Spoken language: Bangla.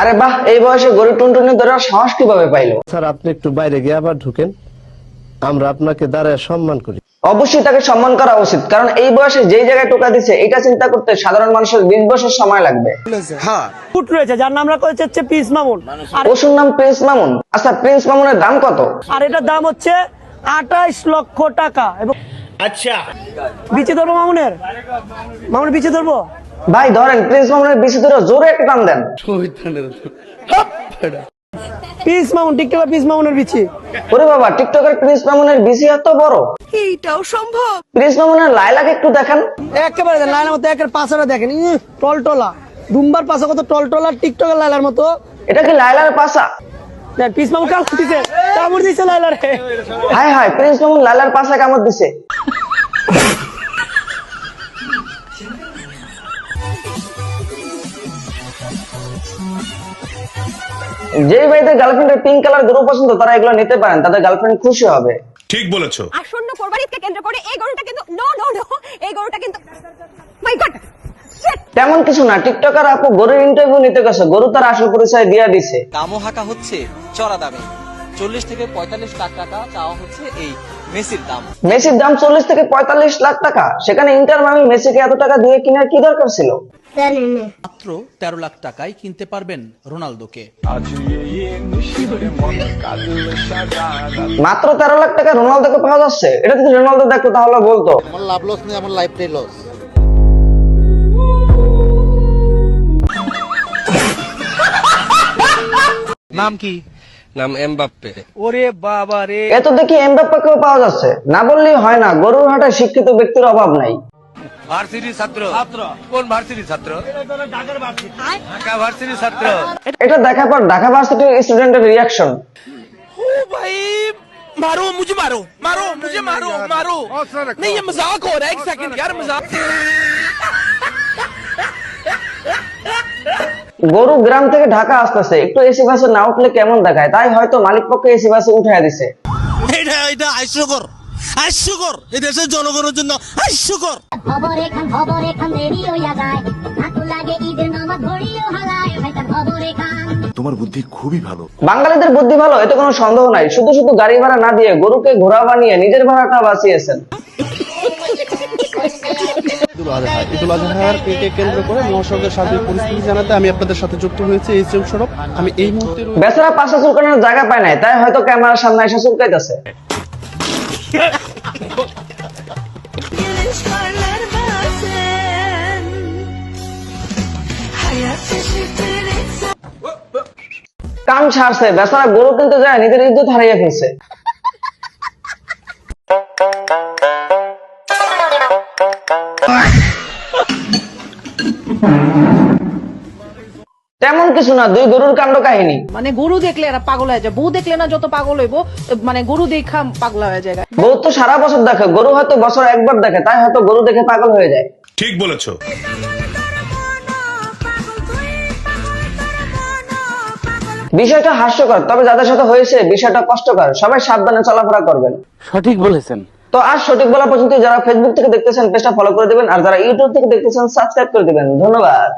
আরে বাহ এই বয়সে গরু টুনটুনি ধরার সাহস কীভাবে পাইলো? স্যার আপনি একটু বাইরে গিয়ে আবার ঢুকেন। আমরা আপনাকে দাঁড়ায় সম্মান করি। অবশ্যই তাকে সম্মান করা উচিত কারণ এই বয়সে যেই জায়গায় টোকা দিছে এটা চিন্তা করতে সাধারণ মানুষের বিশ বছর সময় লাগবে। ফুট রয়েছে যার নাম রাখা হচ্ছে হচ্ছে পিস মামুন। আর পশুর নাম প্রিন্স মামুন? আচ্ছা প্রিন্স মামুনের দাম কত? আর এটার দাম হচ্ছে আঠাইশ লক্ষ টাকা। এবং আচ্ছা। বিচে ধরবো মামুনের? মামুনের বিচে ধরবো? ভাই ধরেন প্রিন্স মামুনের বেশি ধরে জোরে একটা টান দেন। পিস মামুন টিকটকার পিস মামুনের বিচি ওরে বাবা টিকটকের প্রিন্স মামুনের বেশি এত বড়? এইটাও সম্ভব? প্রিন্স মামুনের লাইলাকে একটু দেখান। একেবারে লাইলার মতো একের পাঁচাটা দেখেন। টলটলা। দুম্বার পাশা কত টলটলা টিকটকের লাইলার মতো। এটা কি লাইলার পাশা দেখ, পিস মামুন কামড় দিছে। কামড় দিছে লাইলার। হায় হায় প্রিন্স মামুন লাইলার পাশা কামড় দিছে। যেই বাড়িতে গার্লফ্রেন্ডের পিঙ্ক কালার গরু পছন্দ তারা এগুলো নিতে পারেন তাদের গার্লফ্রেন্ড খুশি হবে। ঠিক বলেছ। আসন্ন কেন্দ্র করে এই গরুটা কিন্তু নো নো নো এই গরুটা কিন্তু মাই গড তেমন কিছু না টিকটকার আপু গরুর ইন্টারভিউ নিতে গেছে গরু তার আসল পরিচয় দিয়া দিছে। দামও হাঁকা হচ্ছে চড়া দামে। চল্লিশ থেকে পঁয়তাল্লিশ লাখ টাকা চাওয়া হচ্ছে এই মেসির দাম। মেসির দাম চল্লিশ থেকে পঁয়তাল্লিশ লাখ টাকা। সেখানে ইন্টার মামি মেসিকে এত টাকা দিয়ে কেনার কি দরকার ছিল? মাত্র তেরো লাখ টাকায় কিনতে পারবেন রোনালদোকে। মাত্র তেরো লাখ টাকা রোনালদোকে পাওয়া যাচ্ছে? এটা যদি রোনালদো দেখতো তাহলে বলতো। আমার লাভ লস নেই আমার লাইফটাই লস নাম কি? নাম এমবাপ্পে। ওরে বাবা রে। এত দেখি এমবাপ্পাকেও পাওয়া যাচ্ছে। না বললেই হয় না গরুর হাটে শিক্ষিত ব্যক্তির অভাব নাই। ভার্সিটির ছাত্র কোন ভার্সিটির ছাত্র ঢাকা ভার্সিটির ছাত্র এটা দেখার পর ঢাকা ভার্সিটির স্টুডেন্টের রিয়াকশন ভাই मारो मुझे मारो मारो मुझे मारो मारो नहीं ये मजाक हो रहा है एक सेकंड यार मजाक গরু গ্রাম থেকে ঢাকা আসতেছে একটু এসি বাসে না উঠলে কেমন দেখায় তাই হয়তো মালিক পক্ষে এসি বাসে উঠাই দিছে এটা এটা হাস্যকর হাস্যকর এই দেশের জনগণের জন্য হাস্যকর খবর এখান খবর এখান দেরি হইয়া যায় লাগে ঈদের নামাজ ঘড়িও হালায় খবর এখান। তোমার বুদ্ধি খুবই ভালো। বাঙালিদের বুদ্ধি ভালো এতে কোনো সন্দেহ নাই। শুধু শুধু গাড়ি ভাড়া না দিয়ে গরুকে ঘোড়া বানিয়ে নিজের ভাড়াটা বাঁচিয়েছেন। ঈদুল আজহা ঈদুল আজহাকে কেন্দ্র করে মহাসড়কের সার্বিক পরিস্থিতি জানাতে আমি আপনাদের সাথে যুক্ত হয়েছি। এই সড়ক আমি এই মুহূর্তে বেচারা পাশা চুলকানোর জায়গা পায় নাই তাই হয়তো ক্যামেরার সামনে এসে চুলকাইতেছে। Rüzgarlar bazen Hayat şaşırtır insan কাম ছাড়ছে বেচারা গরু কিনতে যায় নিজের ইজ্জত হারিয়ে ফেলছে তেমন কিছু না দুই গরুর কাণ্ড কাহিনী। মানে গরু দেখলে এরা পাগল হয়ে যায়। বউ দেখলে না যত পাগল হইব মানে গরু দেখা পাগলা হয়ে যায়। বউ তো সারা বছর দেখে গরু হয়তো বছর একবার দেখে তাই হয়তো গরু দেখে পাগল হয়ে যায়। ঠিক বলেছ। বিষয়টা হাস্যকর তবে যাদের সাথে হয়েছে বিষয়টা কষ্টকর। সবাই সাবধানে চলাফেরা করবেন। সঠিক বলেছেন। তো আজ সঠিক বলা পর্যন্ত যারা ফেসবুক থেকে দেখতেছেন পেজটা ফলো করে দিবেন আর যারা ইউটিউব থেকে দেখতেছেন সাবস্ক্রাইব করে দিবেন। ধন্যবাদ।